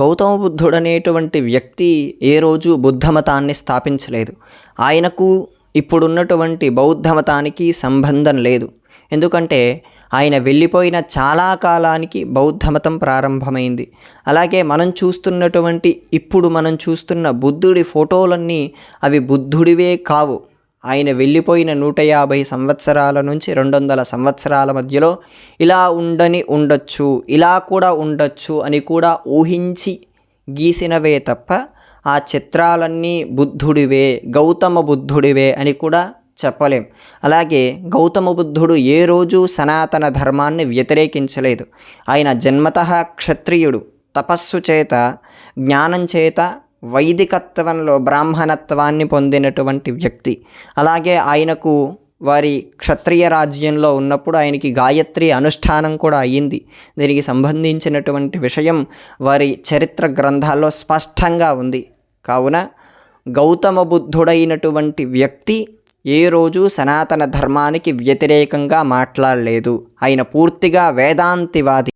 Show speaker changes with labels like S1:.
S1: గౌతమ బుద్ధుడు అనేటువంటి వ్యక్తి ఏ రోజు బుద్ధమతాన్ని స్థాపించలేదు. ఆయనకు ఇప్పుడున్నటువంటి బౌద్ధ మతానికి సంబంధం లేదు. ఎందుకంటే ఆయన వెళ్ళిపోయిన చాలా కాలానికి బౌద్ధ మతం ప్రారంభమైంది. అలాగే మనం చూస్తున్నటువంటి ఇప్పుడు మనం చూస్తున్న బుద్ధుడి ఫోటోలన్నీ అవి బుద్ధుడివే కావు. ఆయన వెళ్ళిపోయిన నూట యాభై సంవత్సరాల నుంచి రెండు వందల సంవత్సరాల మధ్యలో ఇలా ఉండని ఉండొచ్చు ఇలా కూడా ఉండొచ్చు అని కూడా ఊహించి గీసినవే తప్ప ఆ చిత్రాలన్నీ బుద్ధుడివే గౌతమ బుద్ధుడివే అని కూడా చెప్పలేం. అలాగే గౌతమ బుద్ధుడు ఏ రోజు సనాతన ధర్మాన్ని వ్యతిరేకించలేదు. ఆయన జన్మత క్షత్రియుడు. తపస్సు చేత జ్ఞానం చేత వైదికత్వంలో బ్రాహ్మణత్వాన్ని పొందినటువంటి వ్యక్తి. అలాగే ఆయనకు వారి క్షత్రియ రాజ్యంలో ఉన్నప్పుడు ఆయనకి గాయత్రి అనుష్ఠానం కూడా అయ్యింది. దీనికి సంబంధించినటువంటి విషయం వారి చరిత్ర గ్రంథాల్లో స్పష్టంగా ఉంది. కావున గౌతమ బుద్ధుడైనటువంటి వ్యక్తి ఏ రోజు సనాతన ధర్మానికి వ్యతిరేకంగా మాట్లాడలేదు. ఆయన పూర్తిగా వేదాంతివాది.